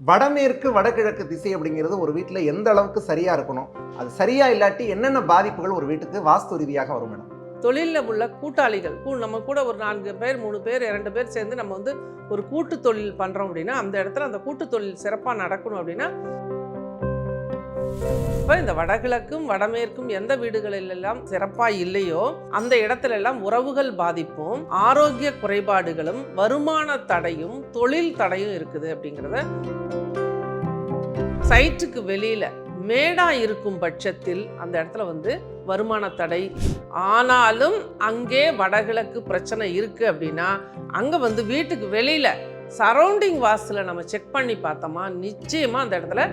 வடமேற்கு வடகிழக்கு திசை அப்படிங்கிறது ஒரு வீட்டில் எந்த அளவுக்கு சரியா இருக்கணும்? அது சரியா இல்லாட்டி என்னென்ன பாதிப்புகள் ஒரு வீட்டுக்கு வாஸ்து ரீதியாக வரும் மேடம்? தொழிலில் உள்ள கூட்டாளிகள் கூ நம்ம கூட ஒரு நான்கு பேர் மூணு பேர் இரண்டு பேர் சேர்ந்து நம்ம வந்து ஒரு கூட்டு தொழில் பண்ணுறோம் அப்படின்னா அந்த இடத்துல அந்த கூட்டு தொழில் சிறப்பாக நடக்கணும் அப்படின்னா இப்போ இந்த வடகிழக்கும் வடமேற்கும் எந்த வீடுகளிலெல்லாம் சிறப்பாக இல்லையோ அந்த இடத்துல எல்லாம் உறவுகள் பாதிப்பும் ஆரோக்கிய குறைபாடுகளும் வருமான தடையும் தொழில் தடையும் இருக்குது அப்படிங்கிறத சைட்டுக்கு வெளியில் மேடா இருக்கும் பட்சத்தில் அந்த இடத்துல வந்து வருமான தடை. ஆனாலும் அங்கே வடகிழக்கு பிரச்சனை இருக்குது அப்படின்னா அங்கே வந்து வீட்டுக்கு வெளியில் சரௌண்டிங் வாஸ்துல நம்ம செக் பண்ணி பார்த்தோமா நிச்சயமாக அந்த இடத்துல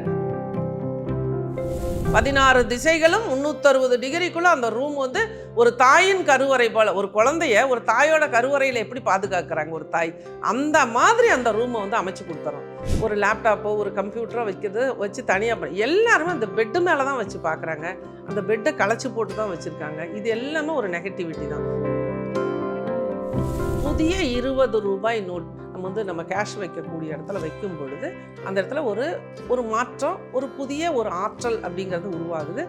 பதினாறு திசைகளும் முந்நூற்றறுபது டிகிரிக்குள்ள அந்த ரூம் வந்து ஒரு தாயின் கருவறை போல ஒரு குழந்தைய ஒரு தாயோட கருவறையில் எப்படி பாதுகாக்கிறாங்க ஒரு தாய்? அந்த மாதிரி அந்த ரூமை வந்து அமைச்சு கொடுத்துறோம். ஒரு லேப்டாப்போ ஒரு கம்ப்யூட்டரோ வைக்கிறது வச்சு தனியாக எல்லாருமே அந்த பெட்டு மேலே தான் வச்சு பார்க்குறாங்க அந்த பெட்டை களைச்சி போட்டு தான் வச்சுருக்காங்க. இது எல்லாமே ஒரு நெகட்டிவிட்டி தான். புதிய இருபது ரூபாய் நோட் நம்ம வந்து நம்ம கேஷ் வைக்கக்கூடிய இடத்துல வைக்கும் பொழுது அந்த இடத்துல ஒரு ஒரு மாற்றம் ஒரு புதிய ஒரு ஆற்றல் அப்படிங்கிறது உருவாகுது.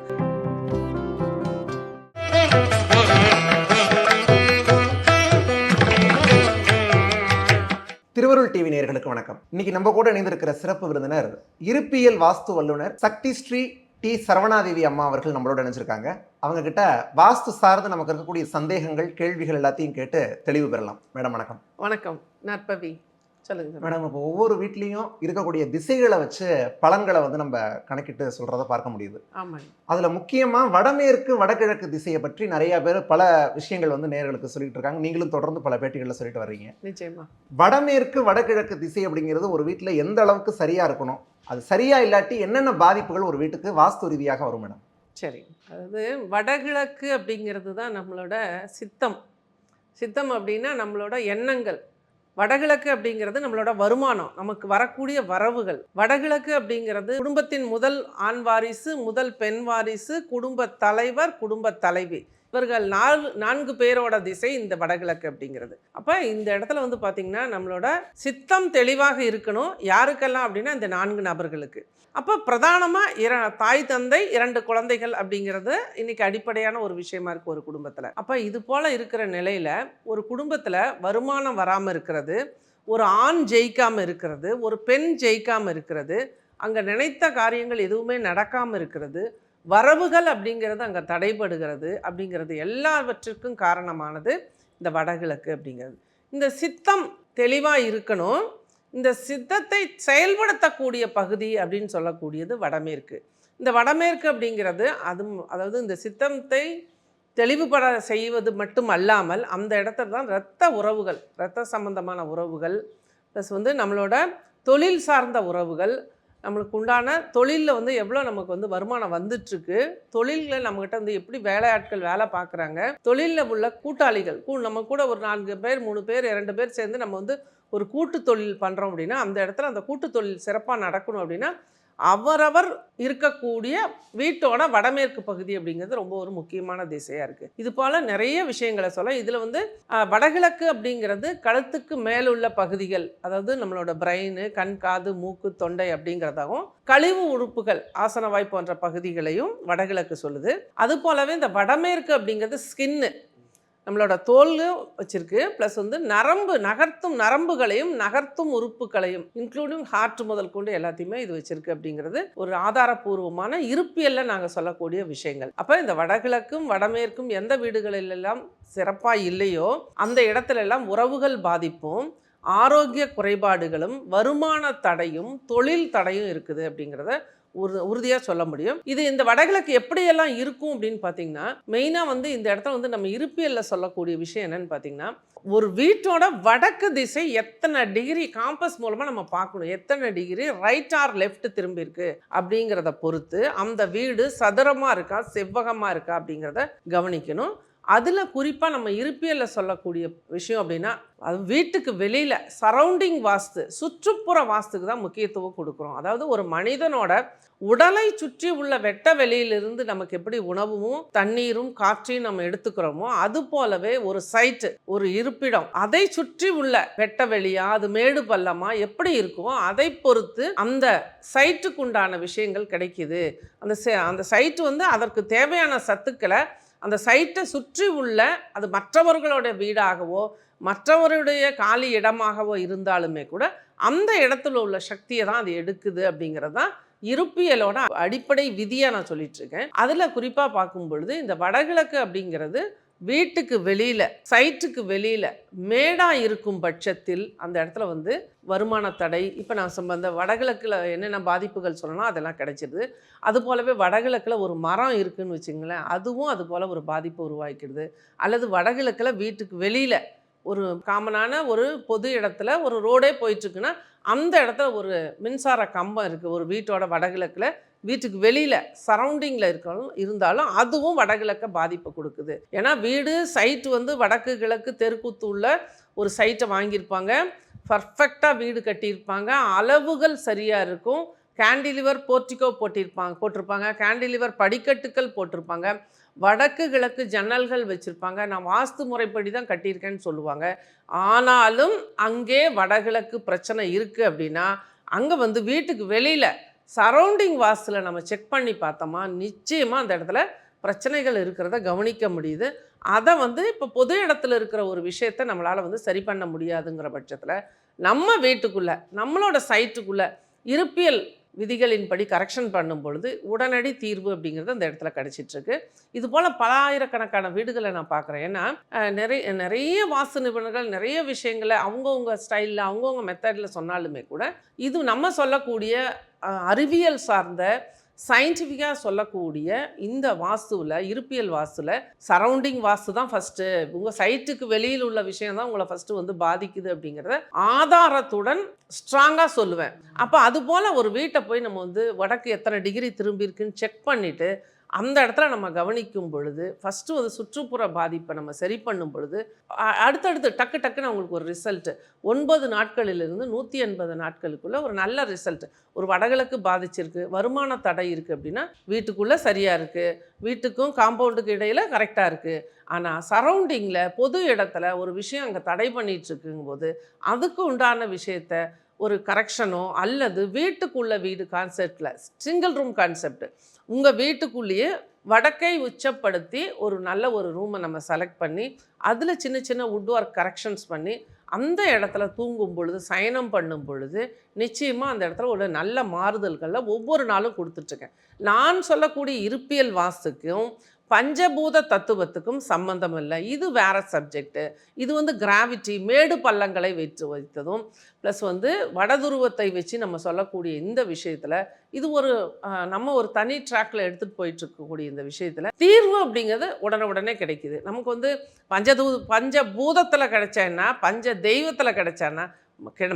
திருவருள் டிவி நேயர்களுக்கு வணக்கம். இன்னைக்கு நம்ம கூட இணைந்திருக்கிற சிறப்பு விருந்தினர் இருப்பியல் வாஸ்து வல்லுனர் சக்தி ஸ்ரீ டி சரவணாதேவி அம்மா அவர்கள் நம்மளோட நினைச்சிருக்காங்க அவங்க கிட்ட வாஸ்து சார்ந்து நமக்கு இருக்கக்கூடிய சந்தேகங்கள் கேள்விகள் எல்லாத்தையும் கேட்டு தெளிவு பெறலாம். மேடம் வணக்கம். வணக்கம். நற்பவி சொல்லுங்க. மேடம். இப்போ ஒவ்வொரு வீட்லேயும் இருக்கக்கூடிய திசைகளை வச்சு பலன்களை வந்து நம்ம கணக்கிட்டு சொல்றத பார்க்க முடியுது. ஆமாங்க. அதுல முக்கியமா வடமேற்கு வடகிழக்கு திசையை பற்றி நிறைய பேர் பல விஷயங்கள் வந்து நேர்களுக்கு சொல்லிட்டு இருக்காங்க. நீங்களும் தொடர்ந்து பல பேட்டிகளில் சொல்லிட்டு வர்றீங்க. நிச்சயமா. வடமேற்கு வடகிழக்கு திசை அப்படிங்கிறது ஒரு வீட்டில் எந்த அளவுக்கு சரியா இருக்கணும்? அது சரியா இல்லாட்டி என்னென்ன பாதிப்புகள் ஒரு வீட்டுக்கு வாஸ்து ரீதியாக வரும் மேடம்? சரி. அதாவது வடகிழக்கு அப்படிங்கிறது தான் நம்மளோட சித்தம். சித்தம் அப்படின்னா நம்மளோட எண்ணங்கள். வடகிழக்கு அப்படிங்கிறது நம்மளோட வருமானம். நமக்கு வரக்கூடிய வரவுகள். வடகிழக்கு அப்படிங்கிறது குடும்பத்தின் முதல் ஆண் வாரிசு முதல் பெண் வாரிசு குடும்ப தலைவர் குடும்ப தலைவி. இவர்கள் நாலு நான்கு பேரோட திசை இந்த வடகிழக்கு அப்படிங்கிறது. அப்போ இந்த இடத்துல வந்து பார்த்திங்கன்னா நம்மளோட சித்தம் தெளிவாக இருக்கணும். யாருக்கெல்லாம் அப்படின்னா இந்த நான்கு நபர்களுக்கு. அப்போ பிரதானமாக இர தாய் தந்தை இரண்டு குழந்தைகள் அப்படிங்கிறது இன்னைக்கு அடிப்படையான ஒரு விஷயமா இருக்குது ஒரு குடும்பத்தில். அப்போ இது போல் இருக்கிற நிலையில் ஒரு குடும்பத்தில் வருமானம் வராமல் இருக்கிறது ஒரு ஆண் ஜெயிக்காமல் இருக்கிறது ஒரு பெண் ஜெயிக்காமல் இருக்கிறது அங்கே நினைத்த காரியங்கள் எதுவுமே நடக்காமல் இருக்கிறது வரவுகள் அப்படிங்கிறது அங்கே தடைபடுகிறது அப்படிங்கிறது எல்லாவற்றிற்கும் காரணமானது இந்த வடகிழக்கு அப்படிங்கிறது. இந்த சித்தம் தெளிவாக இருக்கணும். இந்த சித்தத்தை செயல்படுத்தக்கூடிய பகுதி அப்படின்னு சொல்லக்கூடியது வடமேற்கு. இந்த வடமேற்கு அப்படிங்கிறது அது அதாவது இந்த சித்தத்தை தெளிவுபட செய்வது மட்டும் அல்லாமல் அந்த இடத்துல தான் இரத்த உறவுகள் இரத்த சம்பந்தமான உறவுகள் ப்ளஸ் வந்து நம்மளோட தொழில் சார்ந்த உறவுகள் நம்மளுக்கு உண்டான தொழிலில் வந்து எவ்வளோ நமக்கு வந்து வருமானம் வந்துட்டுருக்கு தொழிலில் நம்மக்கிட்ட வந்து எப்படி வேலையாட்கள் வேலை பார்க்குறாங்க தொழிலில் உள்ள கூட்டாளிகள் கூ நம்ம கூட ஒரு நான்கு பேர் மூணு பேர் இரண்டு பேர் சேர்ந்து நம்ம வந்து ஒரு கூட்டு தொழில் பண்ணுறோம் அப்படின்னா அந்த இடத்துல அந்த கூட்டு தொழில் சிறப்பாக நடக்கணும் அப்படின்னா அவரவர் இருக்கக்கூடிய வீட்டோட வடமேற்கு பகுதி அப்படிங்கிறது ரொம்ப ஒரு முக்கியமான திசையாக இருக்குது இது போல் நிறைய விஷயங்களை சொல்ல இதில் வந்து வடகிழக்கு அப்படிங்கிறது கழுத்துக்கு மேலுள்ள பகுதிகள் அதாவது நம்மளோட பிரெயின் கண் காது மூக்கு தொண்டை அப்படிங்கிறதாகவும் கழிவு உறுப்புகள் ஆசனவாய் போன்ற பகுதிகளையும் வடகிழக்கு சொல்லுது. அது போலவே இந்த வடமேற்கு அப்படிங்கிறது ஸ்கின்னு நம்மளோட தோலும் வச்சிருக்கு. ப்ளஸ் வந்து நரம்பு நகர்த்தும் நரம்புகளையும் நகர்த்தும் உறுப்புகளையும் இன்க்ளூடிங் ஹார்ட் முதல் கொண்டு எல்லாத்தையுமே இது வச்சிருக்கு அப்படிங்கிறது ஒரு ஆதாரபூர்வமான இருப்பியல்ல நாங்கள் சொல்லக்கூடிய விஷயங்கள். அப்போ இந்த வடகிழக்கும் வடமேற்கும் எந்த வீடுகளிலெல்லாம் சிறப்பாக இல்லையோ அந்த இடத்துல எல்லாம் உறவுகள் பாதிப்பும் ஆரோக்கிய குறைபாடுகளும் வருமான தடையும் தொழில் தடையும் இருக்குது அப்படிங்கிறத உறு உறுதியாக சொல்ல முடியும். இது இந்த வடகிழக்கு எப்படியெல்லாம் இருக்கும் அப்படின்னு பார்த்தீங்கன்னா மெயினாக வந்து இந்த இடத்துல வந்து நம்ம இருப்பியலில் சொல்லக்கூடிய விஷயம் என்னன்னு பார்த்தீங்கன்னா ஒரு வீட்டோட வடக்கு திசை எத்தனை டிகிரி காம்பஸ் மூலமாக நம்ம பார்க்கணும். எத்தனை டிகிரி ரைட் ஆர் லெஃப்ட் திரும்பி இருக்கு அப்படிங்கிறத பொறுத்து அந்த வீடு சதுரமாக இருக்கா செவ்வகமாக இருக்கா அப்படிங்கிறத கவனிக்கணும். அதில் குறிப்பாக நம்ம இருப்பியலில் சொல்லக்கூடிய விஷயம் அப்படின்னா அது வீட்டுக்கு வெளியில் சரௌண்டிங் வாஸ்து சுற்றுப்புற வாஸ்துக்கு தான் முக்கியத்துவம் கொடுக்குறோம். அதாவது ஒரு மனிதனோட உடலை சுற்றி உள்ள வெட்ட வெளியிலிருந்து நமக்கு எப்படி உணவும் தண்ணீரும் காற்றையும் நம்ம எடுத்துக்கிறோமோ அது போலவே ஒரு சைட்டு ஒரு இருப்பிடம் அதை சுற்றி உள்ள வெட்ட வெளியா அது மேடு பள்ளமா எப்படி இருக்குமோ அதை பொறுத்து அந்த சைட்டுக்கு உண்டான விஷயங்கள் கிடைக்கிது. அந்த அந்த சைட்டு வந்து அதற்கு தேவையான சத்துக்களை அந்த சைட்டை சுற்றி உள்ள அது மற்றவர்களுடைய வீடாகவோ மற்றவருடைய காலி இடமாகவோ இருந்தாலுமே கூட அந்த இடத்துல உள்ள சக்தியை தான் அது எடுக்குது அப்படிங்கிறது தான் இருப்பியலோட அடிப்படை விதியாக நான் சொல்லிட்டு இருக்கேன். அதில் குறிப்பாக பார்க்கும் பொழுது இந்த வடகிழக்கு அப்படிங்கிறது வீட்டுக்கு வெளியில் சைட்டுக்கு வெளியில் மேடாக இருக்கும் பட்சத்தில் அந்த இடத்துல வந்து வருமான தடை இப்போ நான் சொன்ன வடகிழக்கில் என்னென்ன பாதிப்புகள் சொல்லணும் அதெல்லாம் கிடைச்சிருது. அது போலவே வடகிழக்கில் ஒரு மரம் இருக்குன்னு வச்சுங்களேன் அதுவும் அது போல் ஒரு பாதிப்பு உருவாக்கிடுது. அல்லது வடகிழக்கில் வீட்டுக்கு வெளியில் ஒரு காமனான ஒரு பொது இடத்துல ஒரு ரோடே போயிட்டுருக்குன்னா அந்த இடத்துல ஒரு மின்சார கம்பம் இருக்குது ஒரு வீட்டோட வடகிழக்கில் வீட்டுக்கு வெளியில் சரௌண்டிங்கில் இருக்கணும் இருந்தாலும் அதுவும் வடகிழக்க பாதிப்பை கொடுக்குது. ஏன்னா வீடு சைட்டு வந்து வடக்கு கிழக்கு தெருக்கூத்து உள்ள ஒரு சைட்டை வாங்கியிருப்பாங்க. பர்ஃபெக்டாக வீடு கட்டியிருப்பாங்க. அளவுகள் சரியாக இருக்கும். கேண்டிலிவர் போர்ட்டிகோ போட்டிருப்பாங்க போட்டிருப்பாங்க. கேண்டிலிவர் படிக்கட்டுகள் போட்டிருப்பாங்க. வடக்கு கிழக்கு ஜன்னல்கள் வச்சுருப்பாங்க. நான் வாஸ்து முறைப்படி தான் கட்டியிருக்கேன்னு சொல்லுவாங்க. ஆனாலும் அங்கே வடகிழக்கு பிரச்சனை இருக்குது அப்படின்னா அங்கே வந்து வீட்டுக்கு வெளியில் சரௌண்டிங் வாஸ்தில் நம்ம செக் பண்ணி பார்த்தோமா நிச்சயமாக அந்த இடத்துல பிரச்சனைகள் இருக்கிறத கவனிக்க முடியுது. அதை வந்து இப்போ பொது இடத்துல இருக்கிற ஒரு விஷயத்தை நம்மளால் வந்து சரி பண்ண முடியாதுங்கிற பட்சத்தில் நம்ம வீட்டுக்குள்ளே நம்மளோட சைட்டுக்குள்ளே இருப்பியல் விதிகளின்படி கரெக்ஷன் பண்ணும் பொழுது உடனடி தீர்வு அப்படிங்கிறது அந்த இடத்துல கிடச்சிட்ருக்கு. இது போல் பல ஆயிரக்கணக்கான வீடுகளை நான் பார்க்குறேன். ஏன்னா நிறைய நிறைய வாசு நிபுணர்கள் நிறைய விஷயங்களை அவங்கவுங்க ஸ்டைலில் அவங்கவுங்க மெத்தடில் சொன்னாலுமே கூட இது நம்ம சொல்லக்கூடிய அறிவியல் சார்ந்த சயின்டிஃபிக்காக சொல்லக்கூடிய இந்த வாஸ்துவில் இருப்பியல் வாஸ்துவில் சரௌண்டிங் வாஸ்து தான் ஃபஸ்ட்டு உங்கள் சைட்டுக்கு வெளியில் உள்ள விஷயம் தான் உங்களை ஃபஸ்ட்டு வந்து பாதிக்குது அப்படிங்கிறத ஆதாரத்துடன் ஸ்ட்ராங்காக சொல்லுவேன். அப்போ அதுபோல் ஒரு வீட்டை போய் நம்ம வந்து வடக்கு எத்தனை டிகிரி திரும்பியிருக்குன்னு செக் பண்ணிவிட்டு அந்த இடத்துல நம்ம கவனிக்கும் பொழுது ஃபஸ்ட்டு ஒரு சுற்றுப்புற பாதிப்பை நம்ம சரி பண்ணும் பொழுது அடுத்தடுத்து டக்கு டக்குன்னு அவங்களுக்கு ஒரு ரிசல்ட்டு ஒன்பது நாட்களிலிருந்து நூற்றி எண்பது நாட்களுக்குள்ளே ஒரு நல்ல ரிசல்ட் ஒரு வடகிழக்கு பாதிச்சிருக்கு வருமான தடை இருக்குது அப்படின்னா வீட்டுக்குள்ளே சரியாக இருக்குது வீட்டுக்கும் காம்பவுண்டுக்கு இடையில் கரெக்டாக இருக்குது ஆனால் சரௌண்டிங்கில் பொது இடத்துல ஒரு விஷயம் அங்கே தடை பண்ணிகிட்ருக்குங்கும்போது அதுக்கு உண்டான விஷயத்த ஒரு கரெக்ஷனோ அல்லது வீட்டுக்குள்ள வீடு கான்செப்டில் சிங்கிள் ரூம் கான்செப்ட் உங்கள் வீட்டுக்குள்ளேயே வடக்கை உச்சப்படுத்தி ஒரு நல்ல ஒரு ரூமை நம்ம செலக்ட் பண்ணி அதில் சின்ன சின்ன வுட் ஒர்க் கரெக்ஷன்ஸ் பண்ணி அந்த இடத்துல தூங்கும் பொழுது சயனம் பண்ணும் பொழுது நிச்சயமாக அந்த இடத்துல ஒரு நல்ல மாறுதல்களை ஒவ்வொரு நாளும் கொடுத்துட்ருக்கேன் நான் சொல்லக்கூடிய இருப்பியல் வாஸ்துக்கும் பஞ்சபூத தத்துவத்துக்கும் சம்பந்தம் இல்லை. இது வேற சப்ஜெக்ட்டு இது வந்து கிராவிட்டி மேடு பள்ளங்களை வைத்து வைத்ததும் ப்ளஸ் வந்து வடதுருவத்தை வச்சு நம்ம சொல்லக்கூடிய இந்த விஷயத்தில் இது ஒரு நம்ம ஒரு தனி ட்ராக்ல எடுத்துகிட்டு போயிட்டு இருக்கக்கூடிய இந்த விஷயத்தில் தீர்வு அப்படிங்கிறது உடனே உடனே கிடைக்குது. நமக்கு வந்து பஞ்சதூ பஞ்ச பூதத்தில் கிடைச்சேன்னா பஞ்ச தெய்வத்தில் கிடைச்சான்னா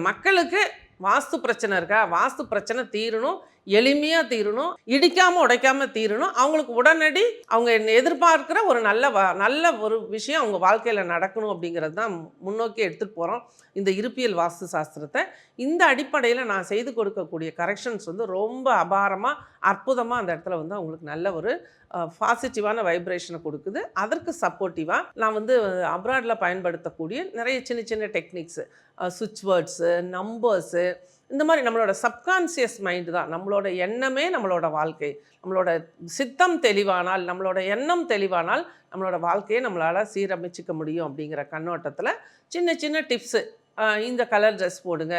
மக்களுக்கு வாஸ்து பிரச்சனை இருக்கா? வாஸ்து பிரச்சனை தீரணும். எளிமையாக தீரணும் இடிக்காமல் உடைக்காமல் தீரணும். அவங்களுக்கு உடனடி அவங்க என்ன ஒரு நல்ல வ நல்ல ஒரு விஷயம் அவங்க வாழ்க்கையில் நடக்கணும் அப்படிங்கிறது தான் முன்னோக்கி எடுத்துகிட்டு போகிறோம் இந்த இருப்பியல் வாஸ்து சாஸ்திரத்தை. இந்த அடிப்படையில் நான் செய்து கொடுக்கக்கூடிய கரெக்ஷன்ஸ் வந்து ரொம்ப அபாரமாக அற்புதமாக அந்த இடத்துல வந்து அவங்களுக்கு நல்ல ஒரு பாசிட்டிவான வைப்ரேஷனை கொடுக்குது. அதற்கு சப்போர்ட்டிவாக நான் வந்து அப்ராடில் பயன்படுத்தக்கூடிய நிறைய சின்ன சின்ன டெக்னிக்ஸு சுவிட்ச் வேர்ட்ஸு நம்பர்ஸு இந்த மாதிரி நம்மளோட சப்கான்சியஸ் மைண்டு தான். நம்மளோட எண்ணமே நம்மளோட வாழ்க்கை. நம்மளோட சித்தம் தெளிவானால் நம்மளோட எண்ணம் தெளிவானால் நம்மளோட வாழ்க்கையை நம்மளால் சீரமைச்சிக்க முடியும் அப்படிங்கிற கண்ணோட்டத்தில் சின்ன சின்ன டிப்ஸு இந்த கலர் ட்ரெஸ் போடுங்க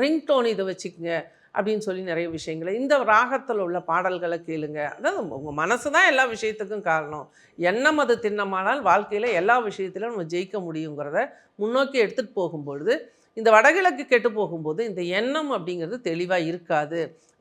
ரிங்டோன் இதை வச்சுக்கோங்க அப்படின்னு சொல்லி நிறைய விஷயங்களை இந்த ராகத்தில் உள்ள பாடல்களை கேளுங்க. அதாவது உங்கள் மனசு தான் எல்லா விஷயத்துக்கும் காரணம். எண்ணம் அது திண்ணமானால் வாழ்க்கையில் எல்லா விஷயத்திலும் நம்ம ஜெயிக்க முடியுங்கிறத முன்னோக்கி எடுத்துகிட்டு போகும்பொழுது இந்த வடகிழக்கு கெட்டு போகும்போது இந்த எண்ணம் அப்படிங்கிறது தெளிவாக இருக்காது.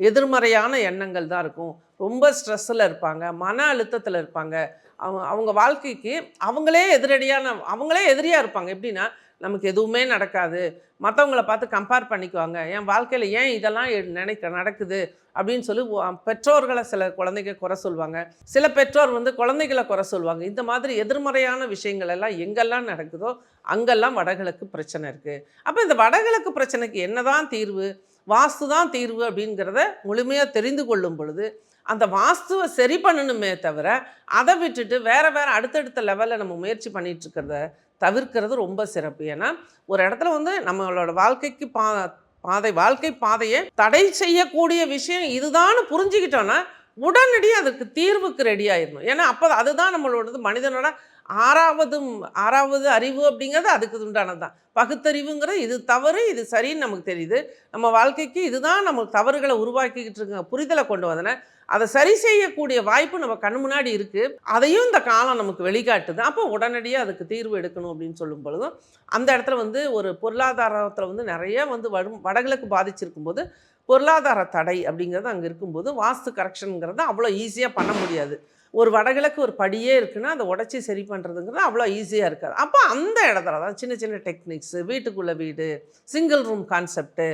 எதிர்மறையான எண்ணங்கள் தான் இருக்கும். ரொம்ப ஸ்ட்ரெஸ்ஸில் இருப்பாங்க மன அழுத்தத்தில் இருப்பாங்க. அவங்க அவங்க வாழ்க்கைக்கு அவங்களே எதிரடியான அவங்களே எதிரியாக இருப்பாங்க. எப்படின்னா நமக்கு எதுவுமே நடக்காது. மற்றவங்கள பார்த்து கம்பேர் பண்ணிக்குவாங்க. என் வாழ்க்கையில் ஏன் இதெல்லாம் எ- நினைக்க நடக்குது? அப்படின்னு சொல்லி பெற்றோர்களை சில குழந்தைங்க குறை சொல்லுவாங்க சில பெற்றோர் வந்து குழந்தைகளை குறை சொல்லுவாங்க இந்த மாதிரி எதிர்மறையான விஷயங்கள் எல்லாம் எங்கெல்லாம் நடக்குதோ அங்கெல்லாம் வடகிழக்கு பிரச்சனை இருக்குது அப்போ இந்த வடகிழக்கு பிரச்சனைக்கு என்னதான் தீர்வு? வாஸ்து தான் தீர்வு அப்படிங்கிறத முழுமையாக தெரிந்து கொள்ளும் பொழுது அந்த வாஸ்துவை சரி பண்ணணுமே தவிர அதை விட்டுட்டு வேறு வேறு அடுத்தடுத்த லெவலில் நம்ம முயற்சி பண்ணிகிட்ருக்கிறத தவிர்க்கிறது ரொம்ப சிறப்பு. ஏன்னா ஒரு இடத்துல வந்து நம்மளோட வாழ்க்கைக்கு பா பாதை வாழ்க்கை பாதையை தடை செய்யக்கூடிய விஷயம் இதுதான்னு புரிஞ்சுக்கிட்டோன்னா உடனடியாக அதுக்கு தீர்வுக்கு ரெடி ஆயிடணும். ஏன்னா அப்போ அதுதான் நம்மளோடது மனிதனோட ஆறாவதும் ஆறாவது அறிவு அப்படிங்கிறது அதுக்கு உண்டானது தான் பகுத்தறிவுங்கிறது இது தவறு இது சரின்னு நமக்கு தெரியுது. நம்ம வாழ்க்கைக்கு இதுதான் நம்ம தவறுகளை உருவாக்கிக்கிட்டு இருக்க புரிதலை கொண்டு வந்தன. அதை சரி செய்யக்கூடிய வாய்ப்பு நம்ம கண் முன்னாடி இருக்குது அதையும் இந்த காலம் நமக்கு வெளிக்காட்டுது. அப்போ உடனடியாக அதுக்கு தீர்வு எடுக்கணும் அப்படின்னு சொல்லும் பொழுதும் அந்த இடத்துல வந்து ஒரு பொருளாதாரத்தில் வந்து நிறைய வந்து வடும் வடகிழக்கு பாதிச்சிருக்கும் போது பொருளாதார தடை அப்படிங்கிறது அங்கே இருக்கும்போது வாஸ்து கரெக்ஷனுங்கிறது அவ்வளோ ஈஸியாக பண்ண முடியாது. ஒரு வடகிழக்கு ஒரு படியே இருக்குன்னா அதை உடச்சி சரி பண்ணுறதுங்கிறது அவ்வளோ ஈஸியாக இருக்காது. அப்போ அந்த இடத்துல தான் சின்ன சின்ன டெக்னிக்ஸு வீட்டுக்குள்ளே வீடு சிங்கிள் ரூம் கான்செப்ட்டு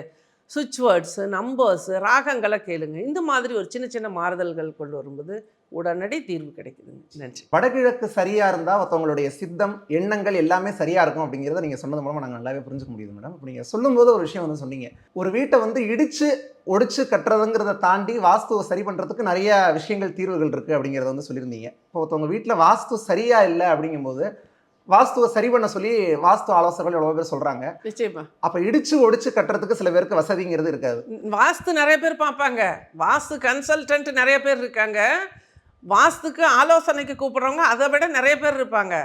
சுவிட்ச் வேர்ட்ஸு நம்பர்ஸு ராகங்களை கேளுங்க. இந்த மாதிரி ஒரு சின்ன சின்ன மாறுதல்கள் கொண்டு வரும்போது உடனடி தீர்வு கிடைக்குதுங்க. நன்றி. வடகிழக்கு சரியா இருந்தா ஒருத்தவங்களுடைய சித்தம் எண்ணங்கள் எல்லாமே சரியா இருக்கும் அப்படிங்கிறத நீங்க சொன்னது மூலமா நாங்கள் நல்லாவே புரிஞ்சுக்க முடியுது மேடம் இப்போ நீங்க சொல்லும்போது ஒரு விஷயம் வந்து சொன்னீங்க. ஒரு வீட்டை வந்து இடிச்சு ஒடிச்சு கட்டுறதுங்கிறத தாண்டி வாஸ்துவை சரி பண்றதுக்கு நிறைய விஷயங்கள் தீர்வுகள் இருக்கு அப்படிங்கிறத வந்து சொல்லியிருந்தீங்க. இப்போ ஒருத்தவங்க வீட்டில் வாஸ்து சரியா இல்லை அப்படிங்கும்போது வாஸ்துவை சரி பண்ண சொல்லி வாஸ்து ஆலோசகர்கள் எவ்வளோ பேர் சொல்றாங்க. நிச்சயமா. அப்போ இடிச்சு ஒடிச்சு கட்டுறதுக்கு சில பேருக்கு வசதிங்கிறது இருக்காது. வாஸ்து நிறைய பேர் பார்ப்பாங்க. வாஸ்து கன்சல்டன்ட் நிறைய பேர் இருக்காங்க. வாஸ்துக்கு ஆலோசனைக்கு கூப்பிட்றவங்க அதை விட நிறைய பேர் இருப்பாங்க.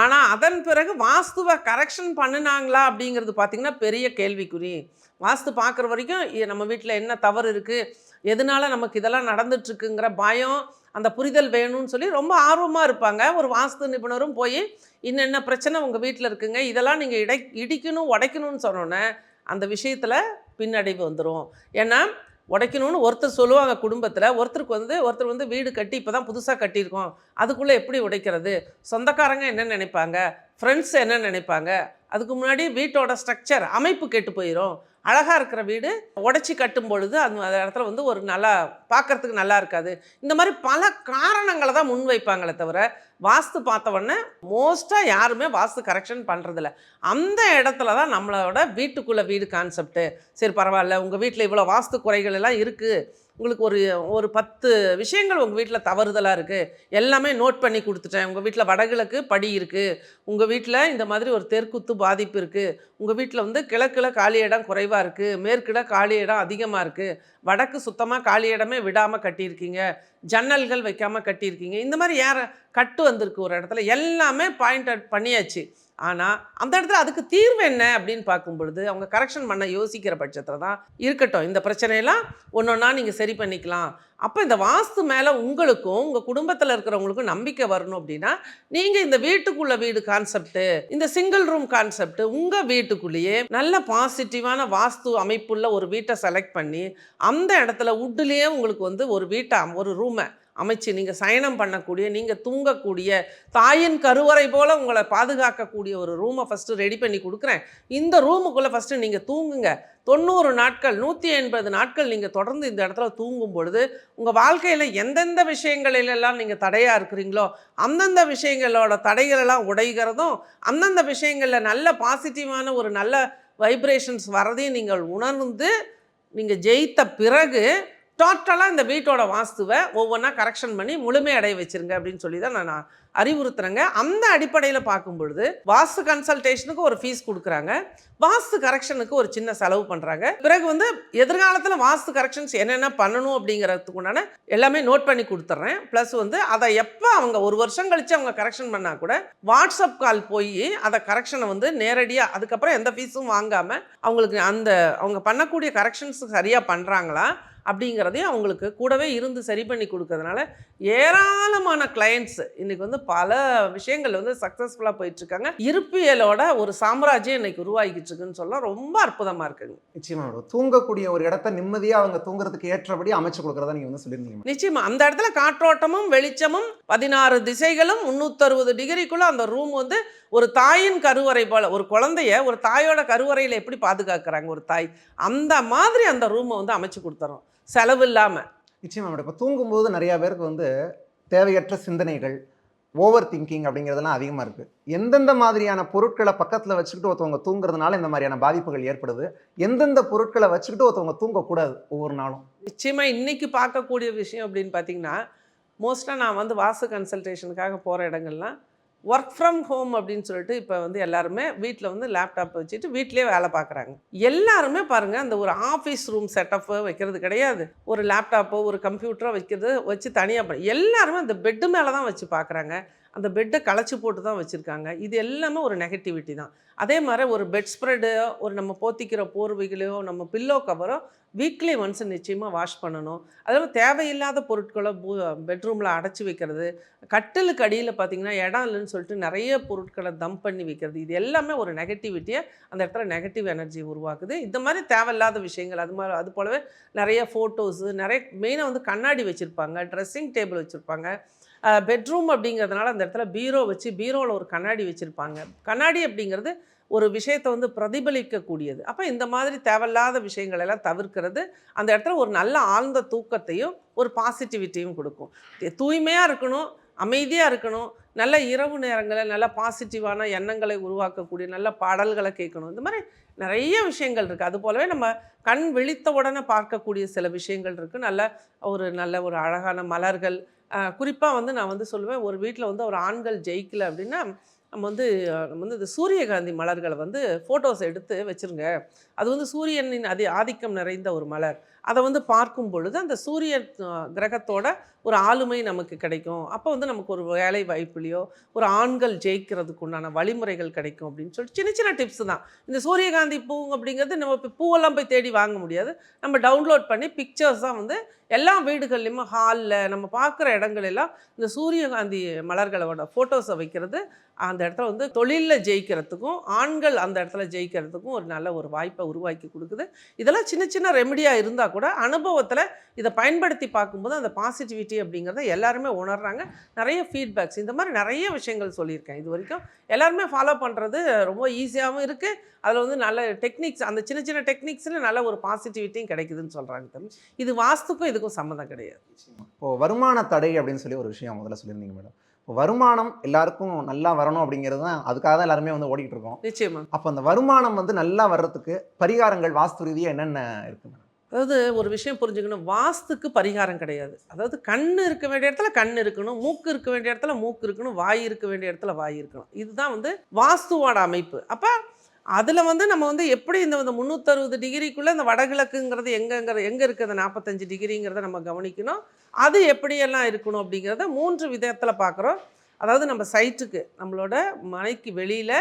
ஆனால் அதன் பிறகு வாஸ்துவை கரெக்ஷன் பண்ணினாங்களா அப்படிங்கிறது பார்த்திங்கன்னா பெரிய கேள்விக்குறி. வாஸ்து பார்க்குற வரைக்கும் நம்ம வீட்டில் என்ன தவறு இருக்குது எதனால நமக்கு இதெல்லாம் நடந்துட்டுருக்குங்கிற பயம் அந்த புரிதல் வேணும்னு சொல்லி ரொம்ப ஆர்வமாக இருப்பாங்க. ஒரு வாஸ்து நிபுணரும் போய் இன்னென்ன பிரச்சனை உங்கள் வீட்டில் இருக்குங்க? இதெல்லாம் நீங்கள் இடை இடிக்கணும் உடைக்கணும்னு சொன்னோன்னே அந்த விஷயத்தில் பின்னடைவு வந்துடும் ஏன்னா உடைக்கணும்னு ஒருத்தர் சொல்லுவாங்க குடும்பத்தில். ஒருத்தருக்கு வந்து ஒருத்தர் வந்து வீடு கட்டி இப்போ தான் புதுசாக கட்டியிருக்கோம். அதுக்குள்ளே எப்படி உடைக்கிறது? சொந்தக்காரங்க என்ன நினைப்பாங்க? ஃப்ரெண்ட்ஸ் என்ன நினைப்பாங்க? அதுக்கு முன்னாடி வீட்டோட ஸ்ட்ரக்சர் அமைப்பு கெட்டு போயிடும் அழகாக இருக்கிற வீடு உடைச்சி கட்டும் பொழுது அது அந்த இடத்துல வந்து ஒரு நல்லா பார்க்கறதுக்கு நல்லா இருக்காது. இந்த மாதிரி பல காரணங்களை தான் முன்வைப்பாங்களே தவிர வாஸ்து பார்த்தவொடனே மோஸ்ட்டாக யாருமே வாஸ்து கரெக்ஷன் பண்ணுறதில்ல அந்த இடத்துல தான் நம்மளோட வீட்டுக்குள்ளே வீடு கான்செப்ட்டு சரி பரவாயில்ல உங்கள் வீட்டில் இவ்வளோ வாஸ்து குறைகள் எல்லாம் இருக்குது உங்களுக்கு ஒரு ஒரு பத்து விஷயங்கள் உங்கள் வீட்டில் தவறுதலாக இருக்குது எல்லாமே நோட் பண்ணி கொடுத்துட்டேன். உங்கள் வீட்டில் வடகிழக்கு படி இருக்குது உங்கள் வீட்டில் இந்த மாதிரி ஒரு தெற்குத்து பாதிப்பு இருக்குது உங்கள் வீட்டில் வந்து கிழக்கில் காலி இடம் குறைவாக இருக்குது மேற்கிட காலி இடம் அதிகமாக இருக்குது வடக்கு சுத்தமாக காலி இடமே விடாமல் கட்டியிருக்கீங்க. ஜன்னல்கள் வைக்காமல் கட்டியிருக்கீங்க. இந்த மாதிரி யார் கட்டு வந்திருக்கு ஒரு இடத்துல? எல்லாமே பாயிண்ட் அவுட் பண்ணியாச்சு. ஆனால் அந்த இடத்துல அதுக்கு தீர்வு என்ன அப்படின்னு பார்க்கும் பொழுது அவங்க கரெக்ஷன் பண்ண யோசிக்கிற பட்சத்தில் தான் இருக்கட்டும். இந்த பிரச்சனையெல்லாம் ஒன்று ஒன்றா நீங்கள் சரி பண்ணிக்கலாம். அப்போ இந்த வாஸ்து மேலே உங்களுக்கும் உங்கள் குடும்பத்தில் இருக்கிறவங்களுக்கும் நம்பிக்கை வரணும் அப்படின்னா நீங்கள் இந்த வீட்டுக்குள்ள வீடு கான்செப்ட்டு இந்த சிங்கிள் ரூம் கான்செப்ட் உங்கள் வீட்டுக்குள்ளேயே நல்ல பாசிட்டிவான வாஸ்து அமைப்புள்ள ஒரு வீட்டை செலக்ட் பண்ணி அந்த இடத்துல உட்டுலேயே உங்களுக்கு வந்து ஒரு வீட்டை ஒரு ரூமை அமைச்சு நீங்கள் சயனம் பண்ணக்கூடிய நீங்கள் தூங்கக்கூடிய தாயின் கருவறை போல் உங்களை பாதுகாக்கக்கூடிய ஒரு ரூமை ஃபஸ்ட்டு ரெடி பண்ணி கொடுக்குறேன். இந்த ரூமுக்குள்ளே ஃபஸ்ட்டு நீங்கள் தூங்குங்க. தொண்ணூறு நாட்கள் நூற்றி எண்பது நாட்கள் நீங்கள் தொடர்ந்து இந்த இடத்துல தூங்கும் பொழுது உங்கள் வாழ்க்கையில் எந்தெந்த விஷயங்களிலெல்லாம் நீங்கள் தடையாக இருக்கிறீங்களோ அந்தந்த விஷயங்களோட தடைகளெல்லாம் உடைகிறதும் அந்தந்த விஷயங்களில் நல்ல பாசிட்டிவான ஒரு நல்ல வைப்ரேஷன்ஸ் வரதையும் நீங்கள் உணர்ந்து நீங்கள் ஜெயித்த பிறகு டோட்டலாக இந்த வீட்டோட வாஸ்துவை ஒவ்வொன்றா கரெக்ஷன் பண்ணி முழுமையடைய வச்சுருங்க வச்சிருங்க அப்படின்னு சொல்லி தான் நான் அறிவுறுத்துறேங்க. அந்த அடிப்படையில் பார்க்கும் பொழுது வாஸ்து கன்சல்டேஷனுக்கு ஒரு ஃபீஸ் கொடுக்குறாங்க. வாஸ்து கரெக்ஷனுக்கு ஒரு சின்ன செலவு பண்ணுறாங்க பிறகு வந்து எதிர்காலத்தில் வாஸ்து கரெக்ஷன்ஸ் என்னென்ன பண்ணணும் அப்படிங்கிறதுக்கு உண்டான எல்லாமே நோட் பண்ணி கொடுத்துட்றேன் ப்ளஸ் வந்து அதை எப்போ அவங்க ஒரு வருஷம் கழித்து அவங்க கரெக்ஷன் பண்ணால் கூட வாட்ஸ்அப் கால் போய் அதை கரெக்ஷனை வந்து நேரடியாக அதுக்கப்புறம் எந்த ஃபீஸும் வாங்காமல் அவங்களுக்கு அந்த அவங்க பண்ணக்கூடிய கரெக்ஷன்ஸ் சரியாக பண்ணுறாங்களா அப்படிங்கிறதையும் அவங்களுக்கு கூடவே இருந்து சரி பண்ணி கொடுக்கறதுனால ஏராளமான கிளையண்ட்ஸ் இன்னைக்கு வந்து பல விஷயங்கள் வந்து சக்ஸஸ்ஃபுல்லாக போயிட்டுருக்காங்க. இருப்பியலோட ஒரு சாம்ராஜ்யம் இன்னைக்கு உருவாகிக்கிட்டு இருக்குன்னு சொல்ல ரொம்ப அற்புதமாக இருக்குங்க. நிச்சயமா மேடம் தூங்கக்கூடிய ஒரு இடத்த நிம்மதியா அவங்க தூங்குறதுக்கு ஏற்றபடி அமைச்சு கொடுக்கறதா நீங்க வந்து சொல்லியிருந்தீங்க madam. நிச்சயமா அந்த இடத்துல காற்றோட்டமும் வெளிச்சமும் பதினாறு திசைகளும் முந்நூற்றறுபது டிகிரிக்குள்ள அந்த ரூம் வந்து ஒரு தாயின் கருவறை போல ஒரு குழந்தைய ஒரு தாயோட கருவறையில் எப்படி பாதுகாக்கிறாங்க ஒரு தாய்? அந்த மாதிரி அந்த ரூமை வந்து அமைச்சு கொடுத்துறோம். செலவு இல்லாமல் நிச்சயமா மேடம். இப்போ தூங்கும்போது நிறைய பேருக்கு வந்து தேவையற்ற சிந்தனைகள் ஓவர் திங்கிங் அப்படிங்கிறதெல்லாம் அதிகமாக இருக்குது எந்தெந்த மாதிரியான பொருட்களை பக்கத்தில் வச்சுக்கிட்டு ஒருத்தவங்க தூங்குறதுனால இந்த மாதிரியான பாதிப்புகள் ஏற்படுது? எந்தெந்த பொருட்களை வச்சுக்கிட்டு ஒருத்தவங்க தூங்கக்கூடாது ஒவ்வொரு நாளும்? நிச்சயமா இன்னைக்கு பார்க்கக்கூடிய விஷயம் அப்படின்னு பார்த்தீங்கன்னா மோஸ்ட்டாக நான் வந்து வாஸ்து கன்சல்டேஷனுக்காக போகிற இடங்கள்லாம் ஒர்க் ஃப்ரம் ஹோம் அப்படின்னு சொல்லிட்டு இப்போ வந்து எல்லாருமே வீட்டில் வந்து லேப்டாப் வச்சுட்டு வீட்டிலேயே வேலை பார்க்குறாங்க எல்லாருமே பாருங்கள் அந்த ஒரு ஆஃபீஸ் ரூம் செட்டப்பு வைக்கிறது கிடையாது. ஒரு லேப்டாப்போ ஒரு கம்ப்யூட்டரோ வைக்கிறது வச்சு தனியாக எல்லாருமே அந்த பெட்டு மேலே தான் வச்சு பார்க்குறாங்க அந்த பெட்டை களைச்சி போட்டு தான் வச்சுருக்காங்க. இது எல்லாமே ஒரு நெகட்டிவிட்டி தான். அதே மாதிரி ஒரு பெட் ஸ்ப்ரெடு ஒரு நம்ம போத்திக்கிற போர்வைகளையோ நம்ம பில்லோ கவரோ வீக்லி ஒன்ஸ் நிச்சயமாக வாஷ் பண்ணணும். அதே தேவையில்லாத பொருட்களை பூ பெட்ரூமில் அடைச்சி வைக்கிறது. கட்டிலுக்கு அடியில் பார்த்தீங்கன்னா இடம் இல்லைன்னு சொல்லிட்டு நிறைய பொருட்களை தம் பண்ணி வைக்கிறது. இது எல்லாமே ஒரு நெகட்டிவிட்டியை அந்த இடத்துல நெகட்டிவ் எனர்ஜி உருவாக்குது. இந்த மாதிரி தேவையில்லாத விஷயங்கள் அது மாதிரி அது போலவே நிறைய ஃபோட்டோஸு நிறைய மெயினாக வந்து கண்ணாடி வச்சுருப்பாங்க ட்ரெஸ்ஸிங் டேபிள் வச்சுருப்பாங்க. பெட்ரூம் அப்படிங்கிறதுனால அந்த இடத்துல பீரோ வச்சு பீரோவில் ஒரு கண்ணாடி வச்சுருப்பாங்க. கண்ணாடி அப்படிங்கிறது ஒரு விஷயத்தை வந்து பிரதிபலிக்கக்கூடியது. அப்போ இந்த மாதிரி தேவையில்லாத விஷயங்கள் எல்லாம் தவிர்க்கிறது அந்த இடத்துல ஒரு நல்ல ஆழ்ந்த தூக்கத்தையும் ஒரு பாசிட்டிவிட்டியும் கொடுக்கும். தூய்மையாக இருக்கணும் அமைதியாக இருக்கணும் நல்ல இரவு நேரங்களில் நல்ல பாசிட்டிவான எண்ணங்களை உருவாக்கக்கூடிய நல்ல பாடல்களை கேட்கணும். இந்த மாதிரி நிறைய விஷயங்கள் இருக்குது அது போலவே நம்ம கண் விழித்த உடனே பார்க்கக்கூடிய சில விஷயங்கள் இருக்குது நல்ல ஒரு நல்ல ஒரு அழகான மலர்கள் குறிப்பாக வந்து நான் வந்து சொல்லுவேன் ஒரு வீட்டில் வந்து ஒரு ஆண்கள் ஜெயிக்கல அப்படின்னா நம்ம வந்து நம்ம வந்து இந்த சூரியகாந்தி மலர்களை வந்து ஃபோட்டோஸ் எடுத்து வச்சுருங்க. அது வந்து சூரியனின் அதி ஆதிக்கம் நிறைந்த ஒரு மலர். அதை வந்து பார்க்கும் பொழுது அந்த சூரிய கிரகத்தோட ஒரு ஆளுமை நமக்கு கிடைக்கும். அப்போ வந்து நமக்கு ஒரு வேலை வாய்ப்புலையோ ஒரு ஆண்கள் ஜெயிக்கிறதுக்கு உண்டான வழிமுறைகள் கிடைக்கும் அப்படின்னு சொல்லிட்டு சின்ன சின்ன டிப்ஸ் தான். இந்த சூரியகாந்தி பூ அப்படிங்கிறது நம்ம இப்போ பூவெல்லாம் போய் தேடி வாங்க முடியாது. நம்ம டவுன்லோட் பண்ணி பிக்சர்ஸ் தான் வந்து எல்லா வீடுகள்லையுமே ஹாலில் நம்ம பார்க்குற இடங்கள் எல்லாம் இந்த சூரியகாந்தி மலர்களோட ஃபோட்டோஸை வைக்கிறது அந்த இடத்துல வந்து தொழிலில் ஜெயிக்கிறதுக்கும் ஆண்கள் அந்த இடத்துல ஜெயிக்கிறதுக்கும் ஒரு நல்ல ஒரு வாய்ப்பை உருவாக்கி கொடுக்குது. இதெல்லாம் சின்ன சின்ன ரெமடியாக இருந்தால் கூட அனுபவத்தில் இதை பயன்படுத்தி பார்க்கும்போது அந்த பாசிட்டிவிட்டி அப்படிங்கிறத எல்லாருமே உணர்றாங்க. நிறைய ஃபீட்பேக்ஸ் இந்த மாதிரி நிறைய விஷயங்கள் சொல்லியிருக்கேன். இது வரைக்கும் எல்லாருமே ஃபாலோ பண்ணுறது ரொம்ப ஈஸியாகவும் இருக்குது அதில் வந்து நல்ல டெக்னிக்ஸ் அந்த சின்ன சின்ன டெக்னிக்ஸில் நல்ல ஒரு பாசிட்டிவிட்டியும் கிடைக்குதுன்னு சொல்கிறாங்க இது வாஸ்துக்கும் இது இதுக்கும் சம்மந்தம் கிடையாது. இப்போ வருமான தடை அப்படின்னு சொல்லி ஒரு விஷயம் முதல்ல சொல்லியிருந்தீங்க மேடம். இப்போ வருமானம் எல்லாருக்கும் நல்லா வரணும் அப்படிங்கிறது தான் அதுக்காக தான் எல்லாருமே வந்து ஓடிட்டு இருக்கோம். நிச்சயமா. அப்போ அந்த வருமானம் வந்து நல்லா வர்றதுக்கு பரிகாரங்கள் வாஸ்து ரீதியாக என்னென்ன இருக்கு மேடம்? அதாவது ஒரு விஷயம் புரிஞ்சுக்கணும். வாஸ்துக்கு பரிகாரம் கிடையாது. அதாவது கண் இருக்க வேண்டிய இடத்துல கண் இருக்கணும். மூக்கு இருக்க வேண்டிய இடத்துல மூக்கு இருக்கணும். வாய் இருக்க வேண்டிய இடத்துல வாய் இருக்கணும். இதுதான் வந்து வாஸ்துவோட அமைப்பு. அப்போ அதில் வந்து நம்ம வந்து எப்படி இந்த வந்து முந்நூற்றறுபது டிகிரிக்குள்ளே இந்த வடகிழக்குங்கிறது எங்கங்கிற எங்கே இருக்குது அந்த நாற்பத்தஞ்சு டிகிரிங்கிறத நம்ம கவனிக்கணும். அது எப்படியெல்லாம் இருக்கணும் அப்படிங்கிறத மூன்று விதத்தில் பார்க்குறோம் அதாவது நம்ம சைட்டுக்கு நம்மளோட மனைக்கு வெளியில்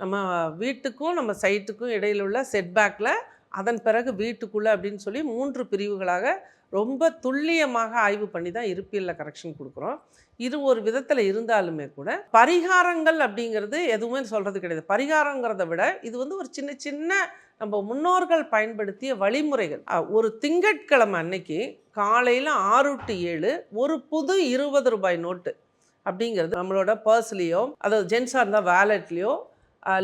நம்ம வீட்டுக்கும் நம்ம சைட்டுக்கும் இடையில் உள்ள செட்பேக்கில் அதன் பிறகு வீட்டுக்குள்ளே அப்படின்னு சொல்லி மூன்று பிரிவுகளாக ரொம்ப துல்லியமாக ஆய்வு பண்ணி தான் இருப்பியலில் கரெக்ஷன் கொடுக்குறோம். இது ஒரு விதத்தில் இருந்தாலுமே கூட பரிகாரங்கள் அப்படிங்கிறது எதுவுமே சொல்கிறது கிடையாது. பரிகாரங்கிறத விட இது வந்து ஒரு சின்ன சின்ன நம்ம முன்னோர்கள் பயன்படுத்திய வழிமுறைகள். ஒரு திங்கட்கிழமை அன்னைக்கு காலையில் ஆறு டு ஏழு ஒரு புது இருபது ரூபாய் நோட்டு அப்படிங்கிறது நம்மளோட பர்ஸ்லேயோ அதாவது ஜென்ஸாக இருந்தால் வேலெட்லேயோ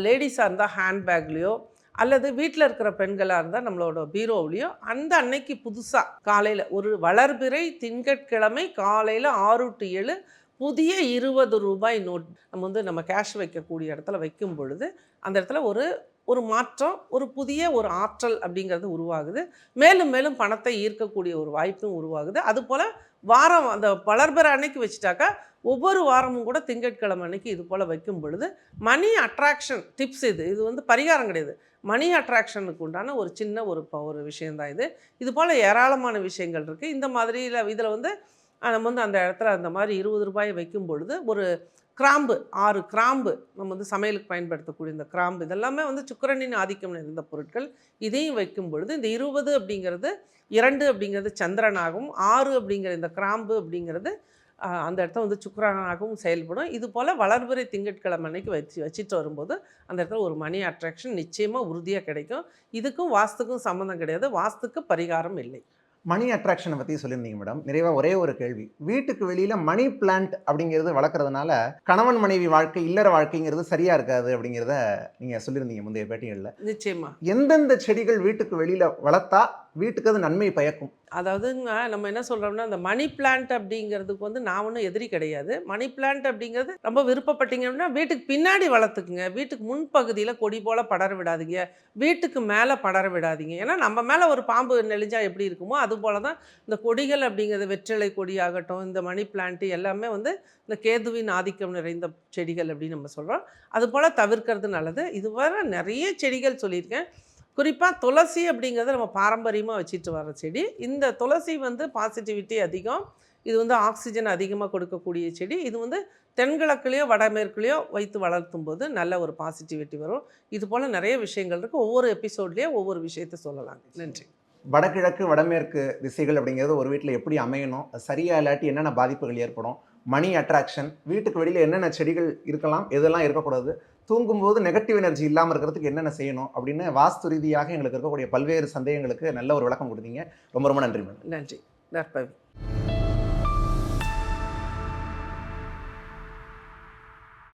லேடிஸாக இருந்தால் ஹேண்ட்பேக்லேயோ அல்லது வீட்டில் இருக்கிற பெண்களாக இருந்தால் நம்மளோட பீரோவிலையோ அந்த அன்னைக்கு புதுசாக காலையில் ஒரு வளர்பிறை திங்கட்கிழமை காலையில் ஆறு டு ஏழு புதிய இருபது ரூபாய் நோட் நம்ம வந்து நம்ம கேஷ் வைக்கக்கூடிய இடத்துல வைக்கும் பொழுது அந்த இடத்துல ஒரு ஒரு மாற்றம் ஒரு புதிய ஒரு ஆற்றல் அப்படிங்கிறது உருவாகுது. மேலும் மேலும் பணத்தை ஈர்க்கக்கூடிய ஒரு வாய்ப்பும் உருவாகுது. அதுபோல் வாரம் அந்த வளர்பிற அன்னைக்கு வச்சுட்டாக்கா ஒவ்வொரு வாரமும் கூட திங்கட்கிழமை அன்னைக்கு இது போல் வைக்கும் பொழுது மணி அட்ராக்ஷன் டிப்ஸ் இது. இது வந்து பரிகாரம் கிடையாது. மணி அட்ராக்ஷனுக்கு உண்டான ஒரு சின்ன ஒரு ஒரு விஷயந்தான் இது. இது போல் ஏராளமான விஷயங்கள் இருக்குது இந்த மாதிரியில் இதில் வந்து நம்ம வந்து அந்த இடத்துல அந்த மாதிரி இருபது ரூபாயை வைக்கும் பொழுது ஒரு கிராம்பு ஆறு கிராம்பு நம்ம வந்து சமையலுக்கு பயன்படுத்தக்கூடிய இந்த கிராம்பு. இதெல்லாமே வந்து சுக்கரனின் ஆதிக்கம் நிறைந்த பொருட்கள். இதையும் வைக்கும் பொழுது இந்த இருபது அப்படிங்கிறது இரண்டு அப்படிங்கிறது சந்திரனாகவும் ஆறு அப்படிங்கிற இந்த கிராம்பு அப்படிங்கிறது அந்த இடத்த வந்து சுக்கரனாகவும் செயல்படும். இது போல் வளர்பிறை திங்கட்கிழமை அன்னைக்கு வச்சு வச்சுட்டு வரும்போது அந்த இடத்துல ஒரு மணி அட்ராக்ஷன் நிச்சயமாக உறுதியாக கிடைக்கும். இதுக்கும் வாஸ்துக்கும் சம்மந்தம் கிடையாது. வாஸ்துக்கு பரிகாரம் இல்லை. மணி அட்ராக்ஷனை பற்றி சொல்லியிருந்தீங்க மேடம் நிறைவாக ஒரே ஒரு கேள்வி. வீட்டுக்கு வெளியில் மணி பிளான்ட் அப்படிங்கிறது வளர்க்குறதுனால கணவன் மனைவி வாழ்க்கை இல்லற வாழ்க்கைங்கிறது சரியாக இருக்காது அப்படிங்கிறத நீங்கள் சொல்லியிருந்தீங்க முந்தைய பேட்டிகளில். நிச்சயமா. எந்தெந்த செடிகள் வீட்டுக்கு வெளியில் வளர்த்தா வீட்டுக்கு அது நன்மை பயக்கும். அதாவதுங்க நம்ம என்ன சொல்கிறோம்னா அந்த மணி பிளான்ட் அப்படிங்கிறதுக்கு வந்து நான் ஒன்றும் எதிரி கிடையாது. மணி பிளான்ட் அப்படிங்கிறது ரொம்ப விருப்பப்பட்டீங்க அப்படின்னா வீட்டுக்கு பின்னாடி வளர்த்துக்குங்க. வீட்டுக்கு முன்பகுதியில் கொடி போல் படர விடாதீங்க. வீட்டுக்கு மேலே படர விடாதீங்க. ஏன்னா நம்ம மேலே ஒரு பாம்பு நெளிஞ்சா எப்படி இருக்குமோ அது போல தான் இந்த கொடிகள் அப்படிங்கிறது வெற்றிலை கொடி ஆகட்டும் இந்த மணி பிளான்ட்டு எல்லாமே வந்து இந்த கேதுவின் ஆதிக்கம் நிறைந்த செடிகள் அப்படின்னு நம்ம சொல்கிறோம் அது போல் தவிர்க்கிறது நல்லது. இதுவரை நிறைய செடிகள் சொல்லியிருக்கேன். குறிப்பாக துளசி அப்படிங்கிறது நம்ம பாரம்பரியமாக வச்சுட்டு வர செடி. இந்த துளசி வந்து பாசிட்டிவிட்டி அதிகம். இது வந்து ஆக்சிஜன் அதிகமாக கொடுக்கக்கூடிய செடி. இது வந்து தென்கிழக்குலேயோ வடமேற்குலேயோ வைத்து வளர்த்தும் போது நல்ல ஒரு பாசிட்டிவிட்டி வரும். இது போல் நிறைய விஷயங்கள் இருக்குது ஒவ்வொரு எபிசோட்லேயும் ஒவ்வொரு விஷயத்தை சொல்லலாம். நன்றி. வடகிழக்கு வடமேற்கு திசைகள் அப்படிங்கிறது ஒரு வீட்டில் எப்படி அமையணும்? சரியாக இல்லாட்டி என்னென்ன பாதிப்புகள் ஏற்படும்? மணி அட்ராக்ஷன் வீட்டுக்கு வெளியில் என்னென்ன செடிகள் இருக்கலாம் எதெல்லாம் இருக்கக்கூடாது? தூங்கும்போது நெகட்டிவ் எனர்ஜி இல்லாமல் இருக்கிறதுக்கு என்னென்ன செய்யணும் அப்படின்னு வாஸ்து ரீதியாக எங்களுக்கு இருக்கக்கூடிய பல்வேறு சந்தேகங்களுக்கு நல்ல ஒரு விளக்கம் கொடுத்தீங்க. ரொம்ப ரொம்ப நன்றி மேடம். நன்றி. நற்பவி